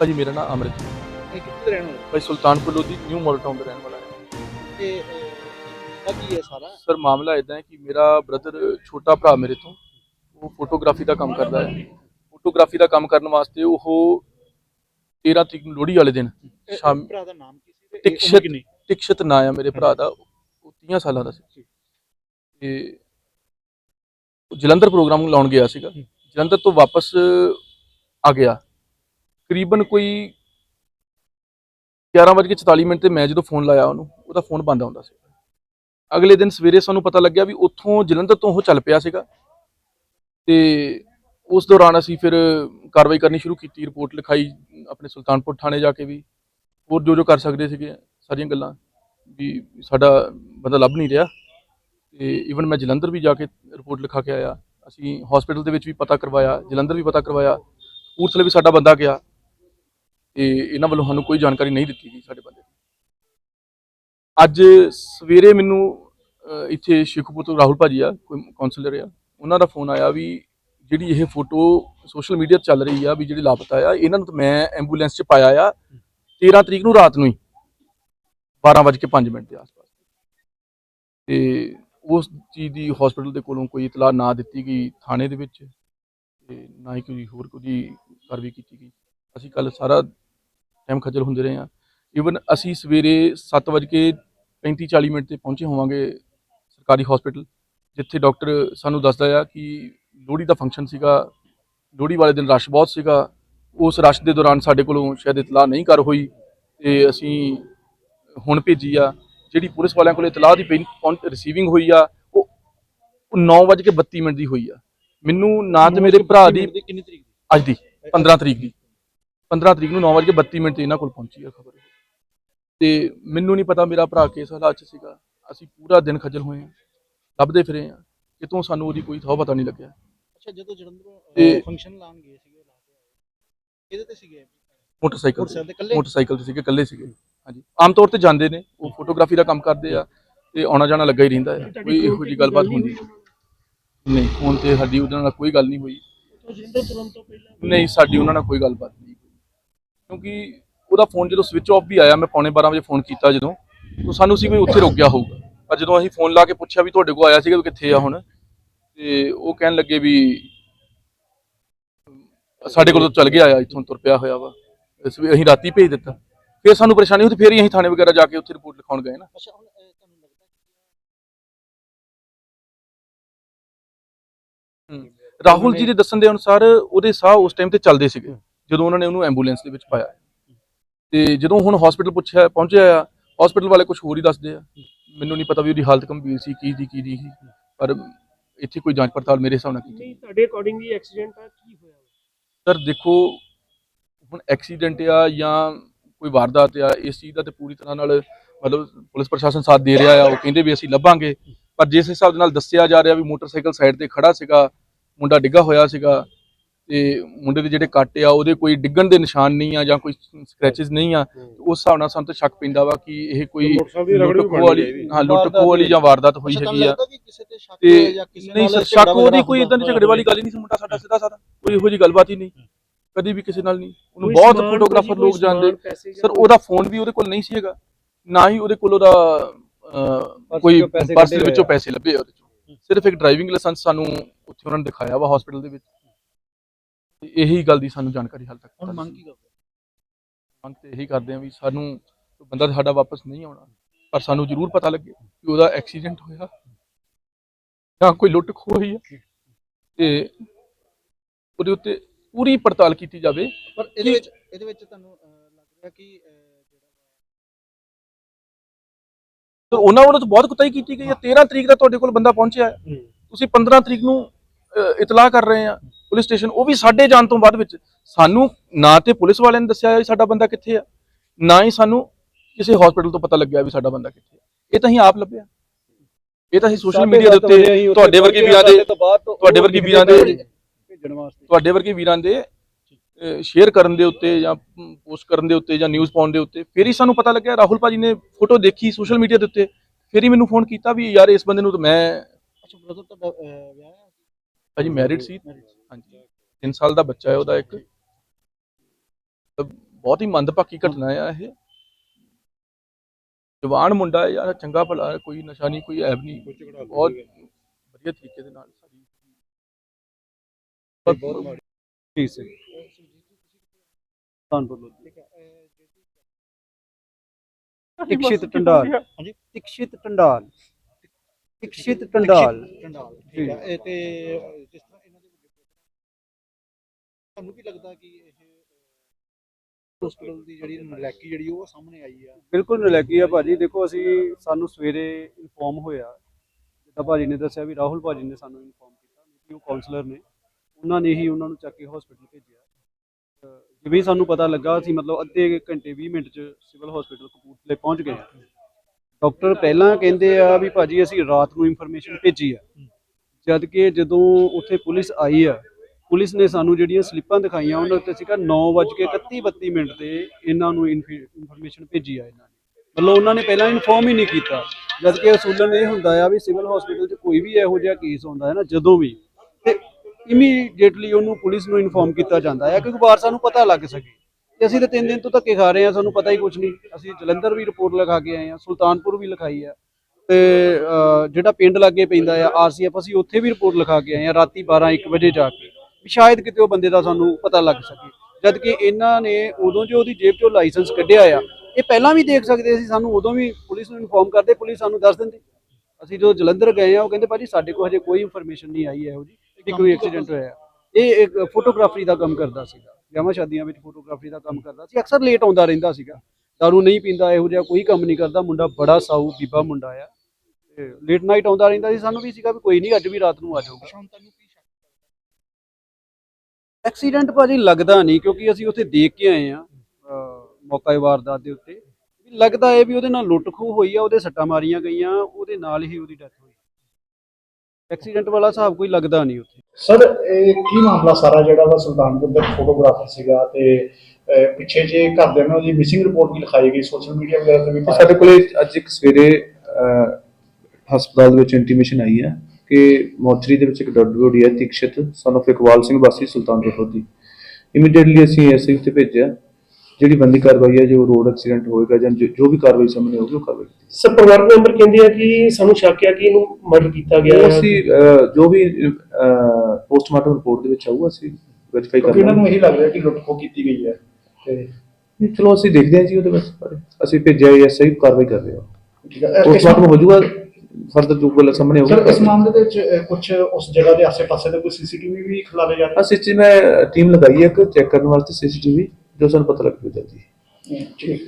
ਭਾਜੀ ਮੇਰਾ ਨਾਮ ਅਮਰਿਤ ਇਹ ਕਿੱਥੇ ਰਹਿਣ ਵਾਲੇ? ਭਾਈ Sultanpur Lodhi new model town ਦਾ ਰਹਿਣ ਵਾਲਾ ਹੈ। ਤੇ ਅਹ, ਕੀ ਹੈ ਸਾਰਾ? ਸਰ ਮਾਮਲਾ ਇਦਾਂ ਹੈ ਕਿ ਮੇਰਾ ਬ੍ਰਦਰ ਛੋਟਾ ਭਰਾ ਮੇਰੇ ਤੋਂ ਉਹ ਫੋਟੋਗ੍ਰਾਫੀ ਦਾ ਕੰਮ ਕਰਦਾ ਹੈ। ਫੋਟੋਗ੍ਰਾਫੀ ਦਾ ਕੰਮ ਕਰਨ ਵਾਸਤੇ ਉਹ 13 ਤਰੀਕ ਨੂੰ ਲੋਹੜੀ ਵਾਲੇ ਦਿਨ ਇਹ ਸ਼ਾਮ ਭਰਾ ਦਾ ਨਾਮ ਕੀ ਸੀ ਤੇ ਇਹ ਟਿਕਸ਼ਤ ਉਮਰ ਕਿੰਨੀ? ਟਿਕਸ਼ਤ ਨਾਂ ਆ ਮੇਰੇ ਭਰਾ ਦਾ। ਉਹ 30 ਸਾਲਾਂ ਦਾ ਸੀ। ਤੇ ਉਹ ਜਲੰਧਰ ਪ੍ਰੋਗਰਾਮ ਲਾਉਣ ਗਿਆ ਸੀਗਾ। ਜਲੰਧਰ ਤੋਂ ਵਾਪਸ ਆ ਗਿਆ। ਤਕਰੀਬਨ ਕੋਈ 11:44 ਮਿੰਟ ਤੇ ਮੈਂ ਜਦੋਂ ਫੋਨ ਲਾਇਆ ਉਹਨੂੰ, ਉਹਦਾ ਫੋਨ ਬੰਦ ਆਉਂਦਾ ਸੀ। ਅਗਲੇ ਦਿਨ ਸਵੇਰੇ ਸਾਨੂੰ ਪਤਾ ਲੱਗਿਆ ਵੀ ਉੱਥੋਂ ਜਲੰਧਰ ਤੋਂ ਉਹ ਚੱਲ ਪਿਆ ਸੀਗਾ ਤੇ ਉਸ ਦੌਰਾਨ ਅਸੀਂ ਫਿਰ ਕਾਰਵਾਈ ਕਰਨੀ ਸ਼ੁਰੂ ਕੀਤੀ, ਰਿਪੋਰਟ ਲਿਖਾਈ ਆਪਣੇ ਸੁਲਤਾਨਪੁਰ ਥਾਣੇ ਜਾ ਕੇ ਵੀ, ਹੋਰ ਜੋ ਜੋ ਕਰ ਸਕਦੇ ਸੀਗੇ ਸਾਰੀਆਂ ਗੱਲਾਂ ਵੀ ਸਾਡਾ ਬੰਦਾ ਲੱਭ ਨਹੀਂ ਰਿਹਾ ਤੇ ਈਵਨ ਮੈਂ ਜਲੰਧਰ ਵੀ ਜਾ ਕੇ ਰਿਪੋਰਟ ਲਿਖਾ ਕੇ ਆਇਆ। ਅਸੀਂ ਹਸਪੀਟਲ ਦੇ ਵਿੱਚ ਵੀ ਪਤਾ ਕਰਵਾਇਆ, ਜਲੰਧਰ ਵੀ ਪਤਾ ਕਰਵਾਇਆ, ਕਪੂਰਥਲੇ ਵੀ ਸਾਡਾ ਬੰਦਾ ਗਿਆ। ਤੇ ਇਹਨਾਂ ਵੱਲੋਂ ਸਾਨੂੰ ਕੋਈ ਜਾਣਕਾਰੀ ਨਹੀਂ ਦਿੱਤੀ ਗਈ ਸਾਡੇ ਬੰਦੇ ਅੱਜ ਸਵੇਰੇ ਮੈਨੂੰ ਇੱਥੇ ਸ਼ੇਖੂਪੁਰ ਤੋਂ ਰਾਹੁਲ ਭਾਜੀ ਆ, ਕੋਈ ਕਾਉਂਸਲਰ ਆ, ਉਹਨਾਂ ਦਾ ਫੋਨ ਆਇਆ ਵੀ ਜਿਹੜੀ ਇਹ ਫੋਟੋ ਸੋਸ਼ਲ ਮੀਡੀਆ ਤੇ ਚੱਲ ਰਹੀ ਆ, ਵੀ ਜਿਹੜੀ ਲਾਪਤਾ ਆ, ਇਹਨਾਂ ਨੂੰ ਤਾਂ ਮੈਂ ਐਂਬੂਲੈਂਸ 'ਚ ਪਾਇਆ ਆ 13 ਤਰੀਕ ਨੂੰ ਰਾਤ ਨੂੰ ਹੀ 12:05 ਮਿੰਟ ਦੇ ਆਸ-ਪਾਸ। ਤੇ ਉਸ ਚੀਜ਼ ਦੀ ਹਸਪੀਟਲ ਦੇ ਕੋਲੋਂ ਕੋਈ ਇਤਲਾਹ ਨਾ ਦਿੱਤੀ ਗਈ ਥਾਣੇ ਦੇ ਵਿੱਚ, ਤੇ ਨਾ ਹੀ ਕੋਈ ਹੋਰ ਕੋਈ ਕਾਰਵਾਈ ਕੀਤੀ ਗਈ। ਅਸੀਂ ਕੱਲ ਸਾਰਾ ਟਾਈਮ ਖੱਜਲ ਹੁੰਦੇ ਰਹੇ ਹਾਂ। ਈਵਨ ਅਸੀਂ ਸਵੇਰੇ 7:35 40 ਮਿੰਟ ਤੇ ਪਹੁੰਚੇ ਹੋਵਾਂਗੇ ਸਰਕਾਰੀ ਹਸਪੀਟਲ ਜਿੱਥੇ ਡਾਕਟਰ ਸਾਨੂੰ ਦੱਸਦਾ ਆ ਕਿ ਲੋਹੜੀ ਦਾ ਫੰਕਸ਼ਨ ਸੀਗਾ ਲੋਹੜੀ ਵਾਲੇ ਦਿਨ ਰਸ਼ ਬਹੁਤ ਸੀਗਾ। ਉਸ ਰਸ਼ ਦੇ ਦੌਰਾਨ ਸਾਡੇ ਕੋਲੋਂ ਸ਼ਾਇਦ ਇਤਲਾਹ ਨਹੀਂ ਕਰ ਹੋਈ ਤੇ ਅਸੀਂ ਹੁਣ ਭੇਜੀ ਆ। ਜਿਹੜੀ ਪੁਲਿਸ ਵਾਲਿਆਂ ਕੋਲ ਇਤਲਾਹ ਦੀ ਰਿਸੀਵਿੰਗ ਹੋਈ ਆ ਉਹ 9:32 ਮਿੰਟ ਦੀ ਹੋਈ ਆ। ਮੈਨੂੰ ਨਾ ਤੇ ਮੇਰੇ ਭਰਾ ਦੀ ਕਿੰਨੀ ਤਰੀਕ ਦੀ? ਅੱਜ ਦੀ 15 ਤਰੀਕ ਦੀ। 15 ਤਰੀਕ ਨੂੰ 9:32 ਮਿੰਟ ਤੇ ਇਹਨਾਂ ਕੋਲ ਪਹੁੰਚੀ ਆ ਖਬਰ। ਤੇ ਮੈਨੂੰ ਨਹੀਂ ਪਤਾ ਮੇਰਾ ਭਰਾ ਕਿਸ ਹਾਲਾਤ 'ਚ ਸੀਗਾ। ਅਸੀਂ ਪੂਰਾ ਦਿਨ ਖੱਜਲ ਹੋਏ ਆ ਲੱਭਦੇ ਫਿਰੇ ਆ ਕਿਤੋਂ ਸਾਨੂੰ ਉਹਦੀ ਕੋਈ ਥਾਂ ਪਤਾ ਨਹੀਂ ਲੱਗਿਆ। ਅੱਛਾ ਜਦੋਂ ਜਲੰਧਰੋਂ ਫੰਕਸ਼ਨ ਲਾਣ ਗਏ ਸੀਗੇ ਲਾ ਕੇ ਆਏ। ਇਹਦੇ ਤੇ ਸੀਗੇ? ਮੋਟਰਸਾਈਕਲ ਮੋਟਰਸਾਈਕਲ ਤੇ ਸੀਗੇ ਇਕੱਲੇ ਸੀਗੇ। ਹਾਂਜੀ। ਆਮ ਤੌਰ ਤੇ ਜਾਂਦੇ ਨੇ ਉਹ ਫੋਟੋਗ੍ਰਾਫੀ ਦਾ ਕੰਮ ਕਰਦੇ ਆ ਤੇ ਆਉਣਾ ਜਾਣਾ ਲੱਗਾ ਹੀ ਰਹਿੰਦਾ ਹੈ ਕੋਈ ਇਹੋ ਜਿਹੀ ਗੱਲਬਾਤ ਹੁੰਦੀ ਨਹੀਂ। ਫੋਨ ਤੇ ਸਾਡੀ ਉਹਦੇ ਨਾਲ ਕੋਈ ਗੱਲ ਨਹੀਂ ਹੋਈ। ਨਹੀਂ ਸਾਡੀ ਉਹਨਾਂ ਨਾਲ ਕੋਈ ਗੱਲਬਾਤ ਕਿਉਂਕਿ ਉਹਦਾ ਫੋਨ ਜਦੋਂ ਸਵਿਚ ਆਫ ਵੀ ਆਇਆ ਮੈਂ ਪੌਣੇ 12 ਵਜੇ ਫੋਨ ਕੀਤਾ ਜਦੋਂ ਤਾਂ ਸਾਨੂੰ ਸੀ ਕੋਈ ਉੱਥੇ ਰੁਕ ਗਿਆ ਹੋਊਗਾ। ਪਰ ਜਦੋਂ ਅਸੀਂ ਫੋਨ ਲਾ ਕੇ ਪੁੱਛਿਆ ਵੀ ਤੁਹਾਡੇ ਕੋਲ ਆਇਆ ਸੀਗਾ ਕਿੱਥੇ ਆ ਹੁਣ ਤੇ ਉਹ ਕਹਿਣ ਲੱਗੇ ਵੀ ਸਾਡੇ ਕੋਲ ਤਾਂ ਚੱਲ ਗਿਆ ਆ ਇੱਥੋਂ ਤੁਰ ਪਿਆ ਹੋਇਆ ਵਾ। ਇਸ ਵੀ ਅਸੀਂ ਰਾਤੀ ਭੇਜ ਦਿੱਤਾ। ਫਿਰ ਸਾਨੂੰ ਪਰੇਸ਼ਾਨੀ ਹੋਈ ਤੇ ਫਿਰ ਹੀ ਅਸੀਂ ਥਾਣੇ ਵਗੈਰਾ ਜਾ ਕੇ ਉੱਥੇ ਰਿਪੋਰਟ ਲਿਖਾਉਣ ਗਏ ਨਾ। ਰਾਹੁਲ ਜੀ ਦੇ ਦੱਸਣ ਦੇ ਅਨੁਸਾਰ ਉਹਦੇ ਸਾਹ ਉਸ ਟਾਈਮ ਤੇ ਚੱਲਦੇ ਸੀਗੇ। ਜਦੋਂ ਉਹਨਾਂ ਨੇ ਉਹਨੂੰ ਐਂਬੂਲੈਂਸ ਦੇ ਵਿੱਚ ਪਾਇਆ। ਤੇ ਜਦੋਂ ਹੁਣ ਹਸਪੀਟਲ ਪੁੱਛਿਆ ਪਹੁੰਚਿਆ ਆ ਹਸਪੀਟਲ ਵਾਲੇ ਕੁਝ ਹੋਰ ਹੀ ਦੱਸਦੇ ਆ। ਮੈਨੂੰ ਨਹੀਂ ਪਤਾ ਵੀ ਉਹਦੀ ਹਾਲਤ ਗੰਭੀਰ ਸੀ ਕੀ ਦੀ ਕੀ ਦੀ ਸੀ ਪਰ ਇੱਥੇ ਕੋਈ ਜਾਂਚ ਪੜਤਾਲ ਮੇਰੇ ਹਿਸਾਬ ਨਾਲ ਕੀਤੀ ਨਹੀਂ ਤੁਹਾਡੇ ਅਕੋਰਡਿੰਗ ਇਹ ਐਕਸੀਡੈਂਟ ਆ ਕੀ ਹੋਇਆ? ਸਰ ਦੇਖੋ ਹੁਣ ਐਕਸੀਡੈਂਟ ਆ ਜਾਂ ਕੋਈ ਵਾਰਦਾਤ ਆ ਇਸ ਚੀਜ਼ ਦਾ ਤੇ ਪੂਰੀ ਤਰ੍ਹਾਂ ਨਾਲ ਮਤਲਬ ਪੁਲਿਸ ਪ੍ਰਸ਼ਾਸਨ ਸਾਥ ਦੇ ਰਿਹਾ ਆ ਉਹ ਕਹਿੰਦੇ ਵੀ ਅਸੀਂ ਲੱਭਾਂਗੇ। ਪਰ ਜਿਸ ਹਿਸਾਬ ਦੇ ਨਾਲ ਦੱਸਿਆ ਜਾ ਰਿਹਾ ਵੀ ਮੋਟਰਸਾਈਕਲ ਸਾਈਡ ਤੇ ਖੜਾ ਸੀਗਾ ਮੁੰਡਾ ਡਿੱਗਾ ਹੋਇਆ ਸੀਗਾ ਤੇ ਮੁੰਡੇ ਦੇ ਜਿਹੜੇ ਕੱਟ ਆ ਉਹਦੇ ਕੋਈ ਡਿੱਗਣ ਦੇ ਨਿਸ਼ਾਨ ਨਹੀਂ ਆ ਜਾਂ ਕੋਈ ਸਕ੍ਰੈਚਸ ਨਹੀਂ ਆ ਉਸ ਹਿਸਾਬ ਨਾਲ ਸਾਨੂੰ ਤਾਂ ਸ਼ੱਕ ਪੈਂਦਾ ਵਾ ਕਿ ਇਹ ਕੋਈ ਲੁੱਟ ਖੋਹ ਵਾਲੀ ਹਾਂ ਲੁੱਟ ਖੋਹ ਵਾਲੀ ਜਾਂ ਵਾਰਦਾਤ ਹੋਈ ਹੈਗੀ ਆ। ਤੇ ਨਹੀਂ ਸ਼ੱਕ ਉਹਦੀ ਕੋਈ ਇਦਾਂ ਦੀ ਝਗੜੇ ਵਾਲੀ ਗੱਲ ਹੀ ਨਹੀਂ ਸੀ ਮੁੰਡਾ ਸਾਡਾ ਸਿੱਧਾ ਸਾਦਾ। ਕੋਈ ਇਹੋ ਜੀ ਗੱਲਬਾਤ ਹੀ ਨਹੀਂ। ਕਦੀ ਵੀ ਕਿਸੇ ਨਾਲ ਨਹੀਂ। ਉਹਨੂੰ ਬਹੁਤ ਫੋਟੋਗ੍ਰਾਫਰ ਲੋਕ ਜਾਣਦੇ। ਸਰ ਉਹਦਾ ਫੋਨ ਵੀ ਉਹਦੇ ਕੋਲ ਨਹੀਂ ਸੀ ਹੈਗਾ। ਨਾ ਹੀ ਉਹਦੇ ਕੋਲ ਉਹਦਾ ਕੋਈ ਪਰਸ ਦੇ ਵਿੱਚੋਂ ਪੈਸੇ ਲੱਭੇ ਉਹਦੇ ਚੋਂ। ਸਿਰਫ ਇੱਕ ਡਰਾਈਵਿੰਗ ਲਾਇਸੈਂਸ ਸਾਨੂੰ ਉੱਥੇ ਉਹਨਾਂ ਨੇ ਦਿਖਾਇਆ ਵਾ ਹਸਪੀਟਲ ਦੇ ਵਿੱਚ। ਤੇ ਇਹੀ ਗੱਲ ਦੀ ਸਾਨੂੰ ਜਾਣਕਾਰੀ ਹਾਲ ਤੱਕ ਹੁਣ ਮੰਗ। ਕੀ ਕਰਦੇ ਮੰਗ ਤੇ ਇਹੀ ਕਰਦੇ ਆ ਵੀ ਸਾਨੂੰ ਬੰਦਾ ਸਾਡਾ ਵਾਪਸ ਨਹੀਂ ਆਉਣਾ ਪਰ ਸਾਨੂੰ ਜ਼ਰੂਰ ਪਤਾ ਲੱਗੇ ਕਿ ਉਹਦਾ ਐਕਸੀਡੈਂਟ ਹੋਇਆ ਜਾਂ ਕੋਈ ਲੁੱਟ ਖੋਹ ਹੋਈ ਹੈ ਤੇ ਉਹਦੇ ਉੱਤੇ ਪੂਰੀ ਪੜਤਾਲ ਕੀਤੀ ਜਾਵੇ ਪਰ ਇਹਦੇ ਵਿੱਚ ਇਹਦੇ ਵਿੱਚ ਤੁਹਾਨੂੰ ਲੱਗ ਰਿਹਾ ਕਿ ਤੇ ਉਹਨਾਂ ਵੱਲੋਂ ਤਾਂ ਬਹੁਤ ਕੁਤਾਈ ਕੀਤੀ ਗਈ ਹੈ। 13 ਤਰੀਕ ਦਾ ਤੁਹਾਡੇ ਕੋਲ ਬੰਦਾ ਪਹੁੰਚਿਆ ਹੈ। ਤੁਸੀਂ 15 ਤਰੀਕ ਨੂੰ ਇਤਲਾਹ ਕਰ ਰਹੇ ਆ ਪੁਲਿਸ ਸਟੇਸ਼ਨ ਉਹ ਵੀ ਸਾਡੇ ਜਾਣ ਤੋਂ ਬਾਅਦ ਵਿੱਚ। ਸਾਨੂੰ ਨਾ ਤੇ ਪੁਲਿਸ ਵਾਲਿਆਂ ਨੇ ਦੱਸਿਆ ਵੀ ਸਾਡਾ ਬੰਦਾ ਕਿੱਥੇ ਆ ਨਾ ਹੀ ਸਾਨੂੰ ਕਿਸੇ ਹਸਪੀਟਲ ਤੋਂ ਪਤਾ ਲੱਗਿਆ ਵੀ ਸਾਡਾ ਬੰਦਾ ਕਿੱਥੇ ਆ। ਇਹ ਤਾਂ ਅਸੀਂ ਆਪ ਲੱਭਿਆ। ਇਹ ਤਾਂ ਅਸੀਂ ਸੋਸ਼ਲ ਮੀਡੀਆ ਦੇ ਉੱਤੇ ਤੁਹਾਡੇ ਵਰਗੇ ਵੀਰਾਂ ਦੇ ਤੁਹਾਡੇ ਵਰਗੇ ਵੀਰਾਂ ਦੇ ਭੇਜਣ ਵਾਸਤੇ। ਤੁਹਾਡੇ ਵਰਗੇ ਵੀਰਾਂ ਦੇ ਸ਼ੇਅਰ ਕਰਨ ਦੇ ਉੱਤੇ ਜਾਂ ਪੋਸਟ ਕਰਨ ਦੇ ਉੱਤੇ ਜਾਂ ਨਿਊਜ਼ ਪਾਉਣ ਦੇ ਉੱਤੇ ਫਿਰ ਹੀ ਸਾਨੂੰ ਪਤਾ ਲੱਗਿਆ। ਰਾਹੁਲ ਭਾਜੀ ਨੇ ਫੋਟੋ ਦੇਖੀ ਸੋਸ਼ਲ ਮੀਡੀਆ ਦੇ ਉੱਤੇ ਫਿਰ ਹੀ ਮੈਨੂੰ ਫੋਨ ਕੀਤਾ ਵੀ ਯਾਰ ਇਸ ਬੰਦੇ ਨੂੰ ਤਾਂ ਮੈਂ ਅੱਛਾ ਬ੍ਰਦਰ ਤੁਹਾਡਾ ਵਿਆਹ ਹੈ? ਭਾਜੀ ਮੈਰਿਡ ਸੀ। ਹਾਂਜੀ। 3 ਸਾਲ ਦਾ ਬੱਚਾ ਹੈ ਉਹਦਾ ਇੱਕ। ਬਹੁਤ ਹੀ ਮੰਦਭਾਗੀ ਘਟਨਾ ਆ ਇਹ। ਜਵਾਨ ਮੁੰਡਾ ਹੈ ਯਾਰ ਚੰਗਾ ਭਲਾ ਕੋਈ ਨਸ਼ਾ ਨਹੀਂ ਕੋਈ ਐਬ ਨਹੀਂ। ਬਹੁਤ ਵਧੀਆ ਤਰੀਕੇ ਦੇ ਨਾਲ ਸਾਰੀ ਬਹੁਤ ਠੀਕ ਸੀ। ਟੰਡਾਲ। ਹਾਂਜੀ। ਦੀਕਸ਼ਿਤ ਟੰਡਾਲ। ਦੀਕਸ਼ਿਤ ਟੰਡਾਲ। ਟੰਡਾਲ ਠੀਕ ਹੈ। ਇਹ ਤੇ ਜਿਸ ਤਰ੍ਹਾਂ ਇਹਨਾਂ ਦੇ ਵੱਡੇ ਪੁੱਤਰ ਤੁਹਾਨੂੰ ਕੀ ਲੱਗਦਾ ਕਿ ਇਹ ਹਸਪੀਟਲ ਦੀ ਜਿਹੜੀ ਨਲੈਕੀ ਜਿਹੜੀ ਉਹ ਸਾਹਮਣੇ ਆਈ ਆ? ਬਿਲਕੁਲ ਨਲੈਕੀ ਆ ਭਾਜੀ। ਦੇਖੋ ਅਸੀਂ ਸਾਨੂੰ ਸਵੇਰੇ ਇਨਫੋਰਮ ਹੋਇਆ। ਜਿੱਦਾਂ ਭਾਜੀ ਨੇ ਦੱਸਿਆ ਵੀ ਰਾਹੁਲ ਭਾਜੀ ਨੇ ਸਾਨੂੰ ਇਨਫੋਰਮ ਕੀਤਾ ਕਿ ਉਹ ਕਾਉਂਸਲਰ ਨੇ। ਉਹਨਾਂ ਨੇ ਹੀ ਉਹਨਾਂ ਨੂੰ ਚੱਕ ਕੇ ਹਸਪੀਟਲ ਭੇਜਿਆ। ਜਿਵੇਂ ਸਾਨੂੰ ਪਤਾ ਲੱਗਾ, ਅਸੀਂ ਮਤਲਬ ਅੱਧੇ ਘੰਟੇ 20 ਮਿੰਟ ਚ ਸਿਵਲ ਹਸਪੀਟਲ ਕਪੂਰਥਲੇ ਪਹੁੰਚ ਗਏ ਡਾਕਟਰ ਪਹਿਲਾਂ ਕਹਿੰਦੇ ਆ ਵੀ ਭਾਜੀ ਅਸੀਂ ਰਾਤ ਨੂੰ ਇਨਫੋਰਮੇਸ਼ਨ ਭੇਜੀ ਆ। ਜਦ ਕਿ ਜਦੋਂ ਉੱਥੇ ਪੁਲਿਸ ਆਈ ਆ ਪੁਲਿਸ ਨੇ ਸਾਨੂੰ ਜਿਹੜੀਆਂ ਸਲਿੱਪਾਂ ਦਿਖਾਈਆਂ, ਉਹਨਾਂ ਉੱਤੇ ਸੀਗਾ 9:31 ਮਿੰਟ ਤੇ ਇਹਨਾਂ ਨੂੰ ਇਨਫੋਰਮੇਸ਼ਨ ਭੇਜੀ ਆ ਇਹਨਾਂ ਨੇ। ਮਤਲਬ ਉਹਨਾਂ ਨੇ ਪਹਿਲਾਂ ਇਨਫੋਰਮ ਹੀ ਨਹੀਂ ਕੀਤਾ। ਜਦ ਕਿ ਅਸੂਲਨ ਇਹ ਹੁੰਦਾ ਆ ਵੀ ਸਿਵਲ ਹਸਪੀਟਲ 'ਚ ਕੋਈ ਵੀ ਇਹੋ ਜਿਹਾ ਕੇਸ ਹੁੰਦਾ ਹੈ ਨਾ, ਜਦੋਂ ਵੀ, ਤੇ ਇਮੀਡੀਏਟਲੀ ਉਹਨੂੰ ਪੁਲਿਸ ਨੂੰ ਇਨਫੋਰਮ ਕੀਤਾ ਜਾਂਦਾ ਹੈ ਕਿਉਂਕਿ ਬਾਹਰ ਸਾਨੂੰ ਪਤਾ ਲੱਗ ਸਕੇ। ਤੇ ਅਸੀਂ ਤਾਂ ਤਿੰਨ ਦਿਨ ਤੋਂ ਧੱਕੇ ਖਾ ਰਹੇ ਹਾਂ ਸਾਨੂੰ ਪਤਾ ਹੀ ਕੁਝ ਨਹੀਂ। ਅਸੀਂ ਜਲੰਧਰ ਵੀ ਰਿਪੋਰਟ ਲਿਖਾ ਕੇ ਆਏ ਹਾਂ ਸੁਲਤਾਨਪੁਰ ਵੀ ਲਿਖਾਈ ਆ। ਤੇ ਜਿਹੜਾ ਪਿੰਡ ਲਾਗੇ ਪੈਂਦਾ ਆ, ਆਰਸੀਐਫ, ਅਸੀਂ ਉੱਥੇ ਵੀ ਰਿਪੋਰਟ ਲਿਖਾ ਕੇ ਆਏ ਹਾਂ ਰਾਤੀ 12 1 ਵਜੇ ਜਾ ਕੇ। ਸ਼ਾਇਦ ਕਿਤੇ ਉਹ ਬੰਦੇ ਦਾ ਸਾਨੂੰ ਪਤਾ ਲੱਗ ਸਕੇ। ਜਦ ਕਿ ਇਹਨਾਂ ਨੇ ਉਦੋਂ ਜੋ ਉਹਦੀ ਜੇਬ ਚੋਂ ਲਾਇਸੈਂਸ ਕੱਢਿਆ ਆ, ਇਹ ਪਹਿਲਾਂ ਵੀ ਦੇਖ ਸਕਦੇ ਸੀ, ਸਾਨੂੰ ਉਦੋਂ ਵੀ ਪੁਲਿਸ ਨੂੰ ਇਨਫੋਰਮ ਕਰਦੇ, ਪੁਲਿਸ ਸਾਨੂੰ ਦੱਸ ਦਿੰਦੀ। ਅਸੀਂ ਜਦੋਂ ਜਲੰਧਰ ਗਏ ਆ, ਉਹ ਕਹਿੰਦੇ, ਭਾਜੀ, ਸਾਡੇ ਕੋਲ ਹਜੇ ਕੋਈ ਇਨਫੋਰਮੇਸ਼ਨ ਨਹੀਂ ਆਈ ਇਹੋ ਜੀ ਕਿ ਕੋਈ ਐਕਸੀਡੈਂਟ ਹੋਇਆ ਇਹ ਇੱਕ ਫੋਟੋਗ੍ਰਾਫਰੀ ਦਾ ਕੰਮ ਕਰਦਾ ਸੀਗਾ। ਵਿਆਹਾਂ ਸ਼ਾਦੀਆਂ ਵਿੱਚ ਫੋਟੋਗ੍ਰਾਫਰੀ ਦਾ ਕੰਮ ਕਰਦਾ ਸੀ। ਅਕਸਰ ਲੇਟ ਆਉਂਦਾ ਰਹਿੰਦਾ ਸੀਗਾ। ਦਾਰੂ ਨਹੀਂ ਪੀਂਦਾ, ਇਹੋ ਜਿਹਾ ਕੋਈ ਕੰਮ ਨਹੀਂ ਕਰਦਾ। ਮੁੰਡਾ ਬੜਾ ਸਾਊ, ਬੀਬਾ ਮੁੰਡਾ ਆ। ਲੇਟ ਨਾਈਟ ਆਉਂਦਾ ਰਹਿੰਦਾ ਸੀ। ਸਾਨੂੰ ਵੀ ਸੀਗਾ ਵੀ ਕੋਈ ਨਹੀਂ, ਅੱਜ ਵੀ ਰਾਤ ਨੂੰ ਆ ਜਾਊਗਾ। ਐਕਸੀਡੈਂਟ ਭਾਜੀ ਲੱਗਦਾ ਨਹੀਂ ਕਿਉਂਕਿ ਅਸੀਂ ਉੱਥੇ ਦੇਖ ਕੇ ਆਏ ਆ ਮੌਕਾ ਵਾਰਦਾਤ ਦੇ ਉੱਤੇ। ਲੱਗਦਾ ਹੈ ਵੀ ਉਹਦੇ ਨਾਲ ਲੁੱਟ ਖੋਹ ਹੋਈ ਆ ਉਹਦੇ ਸੱਟਾਂ ਮਾਰੀਆਂ ਗਈਆਂ ਉਹਦੇ ਨਾਲ ਹੀ ਉਹਦੀ ਡੈਥ ਹੋਈ। ਐਕਸੀਡੈਂਟ ਵਾਲਾ ਹਿਸਾਬ ਕੋਈ ਲੱਗਦਾ ਨਹੀਂ ਉੱਥੇ। ਸਰ ਇਹ ਕੀ ਮਾਮਲਾ ਸਾਰਾ ਜਿਹੜਾ ਵਾ ਸੁਲਤਾਨਪੁਰ ਦਾ ਫੋਟੋਗ੍ਰਾਫਰ ਸੀਗਾ ਤੇ ਪਿੱਛੇ ਜੇ ਘਰਦਿਆਂ ਨੇ ਉਹਦੀ ਮਿਸਿੰਗ ਰਿਪੋਰਟ ਵੀ ਲਿਖਾਈ ਗਈ ਸੋਸ਼ਲ ਮੀਡੀਆ ਵਗੈਰਾ ਤੇ ਵੀ ਸਾਡੇ ਕੋਲੇ ਅੱਜ ਇੱਕ ਸਵੇਰੇ ਹਸਪਤਾਲ ਦੇ ਵਿੱਚ ਇੰਟੀਮੇਸ਼ਨ ਆਈ ਹੈ। ਕਿ ਮੋਰਚਰੀ ਦੇ ਵਿੱਚ ਇੱਕ ਡੈਡ ਬੋਡੀ ਹੈ ਦੀਕਸ਼ਿਤ son of ਇਕਬਾਲ ਸਿੰਘ ਵਾਸੀ ਸੁਲਤਾਨਪੁਰ ਲੋਧੀ ਇਮੀਡੀਏਟਲੀ ਅਸੀਂ ਐਸਆਈ ਤੇ ਭੇਜਿਆ ਜਿਹੜੀ ਬੰਦੀ ਕਾਰਵਾਈ ਹੈ ਜੋ ਰੋਡ ਐਕਸੀਡੈਂਟ ਹੋਏਗਾ ਜਾਂ ਜੋ ਜੋ ਵੀ ਕਾਰਵਾਈ ਸਾਹਮਣੇ ਹੋਊਗੀ ਉਹ ਕਾਰਵਾਈ ਕੀਤੀ ਸਰ ਪਰਿਵਾਰਕ ਮੈਂਬਰ ਕਹਿੰਦੇ ਆ ਕਿ ਸਾਨੂੰ ਸ਼ੱਕ ਆ ਕਿ ਇਹਨੂੰ ਮਰਡਰ ਕੀਤਾ ਗਿਆ ਹੈ। ਅਸੀਂ ਜੋ ਵੀ ਪੋਸਟਮਾਰਟਮ ਰਿਪੋਰਟ ਦੇ ਵਿੱਚ ਆਊਗਾ ਅਸੀਂ ਵੈਰੀਫਾਈ ਕਰ ਕਿਉਂਕਿ ਇਹਨਾਂ ਨੂੰ ਇਹੀ ਲੱਗ ਰਿਹਾ ਕਿ ਲੁੱਟ ਖੋਹ ਕੀਤੀ ਗਈ ਹੈ ਤੇ ਨਹੀਂ, ਚਲੋ ਅਸੀਂ ਦੇਖਦੇ ਹਾਂ ਜੀ ਉਹਦੇ ਵਿੱਚ ਬਾਰੇ। ਅਸੀਂ ਭੇਜਿਆ ਐਸਆਈ ਕਾਰਵਾਈ ਕਰ ਰਹੇ ਹਾਂ। ਠੀਕ ਹੈ। ਪੋਸਟਮਾਰਟਮ ਹੋ ਜਾਊਗਾ। ਫਰਦਰ ਜੋ ਗੱਲ ਸਾਹਮਣੇ ਸਰ ਇਸ ਮਾਮਲੇ ਦੇ ਵਿੱਚ ਕੁਝ ਉਸ ਜਗ੍ਹਾ ਦੇ ਆਸ-ਪਾਸੇ ਦੇ ਕੋਈ ਸੀਸੀਟੀਵੀ ਵੀ ਖਿਲਾਰੇ ਜਾ ਰਹੇ? ਅਸੀਂ ਮੈਂ ਟੀਮ ਲਗਾਈ ਹੈ ਕਿ ਚੈੱਕ ਕਰਨ ਵਾਸਤੇ ਸੀਸੀਟੀਵੀ ਜੋ ਸਾਨੂੰ ਪਤਾ ਲੱਗ ਜੂ ਜਲਦੀ। ਠੀਕ।